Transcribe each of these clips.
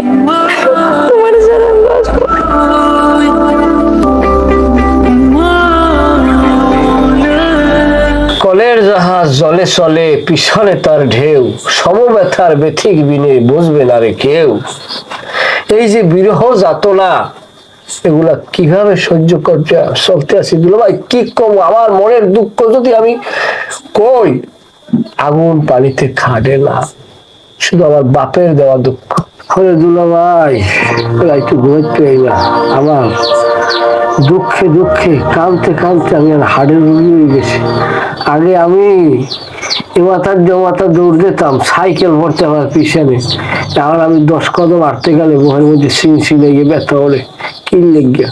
তোমার ছাড়া আমি বাঁচবো। কলের জাহাজ জলে চলে, পিছনে তার ঢেউ। সমব্যথার ব্যথিক বিনে বুঝবে না রে কেউ। এই যে বিরহ যাতনা, এগুলা কীভাবে সহ্য করতে চলতে আছি দুলো ভাই কি কম আমার মনের দুঃখ যদি আমি কই, আগুন পানিতে খাটে না। শুধু আমার বাপের দেওয়া দুঃখ। হলে দুলো ভাই এরা একটু ঘুরতে না আমার দুঃখে দুঃখে কানতে কানতে আমি আর হাড়ের রুগী হয়ে গেছি। আগে আমি এমাতার জমাতা দৌড় দিতাম, সাইকেল ভরতে আমার পিছনে। এখন আমি দশ কদম আটতে গেলে বহের মধ্যে সিং সিং লেগে ব্যথা ওরে কি লেগে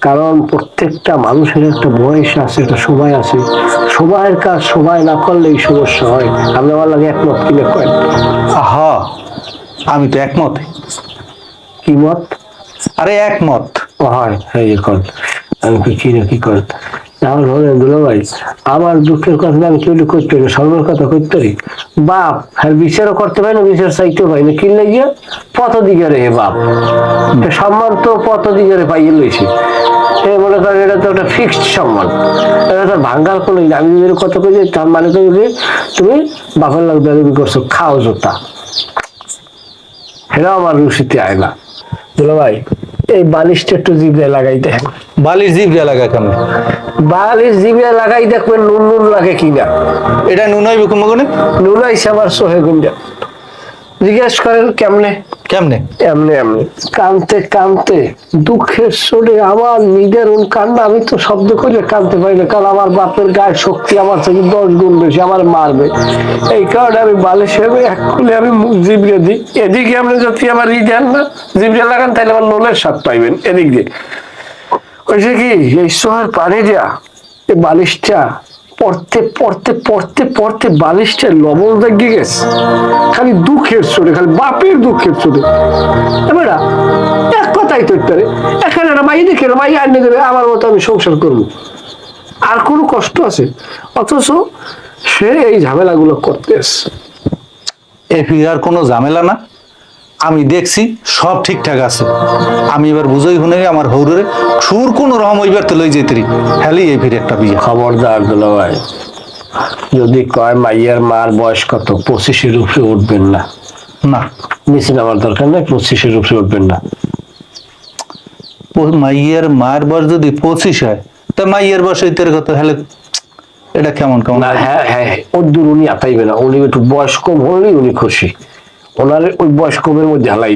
কারণ প্রত্যেকটা মানুষের একটা বয়স আছে, একটা সময় আছে। সময়ের কাজ সময় না করলে এই সমস্যা হয় আপনি আমার লাগে একমত কিনে কয়েন? আহা! আমি তো একমত। কি মত? আরে একমত। আমি কি কি না কি কর? তাহলে হলে দুলো ভাই, আমার দুঃখের কথা আমি কেউ করতে পারি সর্বের কথা করতে পারি। বাপ বিচারও করতে পারি না, বিচার চাইতেও পারি না। কিনলে গিয়ে পথ দিকে রে বাপ সম্মান তো পথ দিকে পাইয়ে লইছি। এ মনে করেন, এটা তো একটা ফিক্সড সম্মান। এটা তো ভাঙ্গার কোনো আমি যদি কথা কই তার মানে তুমি বাপের লাগবে করছ, খাও জোতা। সেটাও আমার রুশিতে আয় না। দুলো ভাই এই বালিশটা একটু জিভে লাগাই দেন। বালির জিভ লাগা কেন? বালিশ জিভে লাগাই দেখবেন নুন নুন লাগে কিনা। এটা নুনাই বিকুম গুনে নুন আইসে আমার সোহে গুঞ্জা জিজ্ঞেস করেন কেমনে? কেমনে? এমনি এমনি। কানতে কানতে দুঃখের সুরে আমার নিজের উন কান্না আমি তো শব্দ করে কানতে পারি না কারণ আমার বাপের গায়ের শক্তি আমার থেকে দশ গুণ বেশি আমার মারবে। এই কারণে আমি বালিশে এক খুলে আমি মুখ জিবড়ে দিই। এদিকে আপনি যদি আমার ই দেন না জিবড়ে লাগান তাহলে আমার নোলের স্বাদ পাইবেন। এদিক দিয়ে। ওই যে কি এই সোহার পানি দেয়া এই বালিশটা পড়তে পড়তে পড়তে পড়তে বালিশটা লবণ লাগিয়ে গেছে। খালি দুঃখের চোরে খালি বাপের দুঃখের চোরে এবার এক কথাই তো পারে এখানে মাই দেখে মাই আনিয়ে দেবে, আমার মতো আমি সংসার করব। আর কোনো কষ্ট আছে? অথচ সে এই ঝামেলাগুলো করতে এ ফিরার কোনো ঝামেলা না। আমি দেখছি সব ঠিকঠাক আছে। আমি এবার বুঝই শুনে আমার হৌরে সুর কোন রকম ওইবার তো লই যেতে হেলি এই ফিরে একটা বিয়ে। খবরদার দুলো ভাই যদি কয় মাইয়ার মার বয়স কত পঁচিশের উপরে উঠবেন না। না। নিচে আমার দরকার নাই পঁচিশের উপরে উঠবেন না। মাইয়ের মায়ের বয়স যদি পঁচিশ হয় তা মাইয়ের বয়স হইতে কত? হেলে এটা কেমন কেমন? হ্যাঁ হ্যাঁ ওর দূর উনি আতাইবে না। উনি একটু বয়স কম হলেই উনি খুশি। ওনার ওই বয়স্কদের মধ্যে হালাই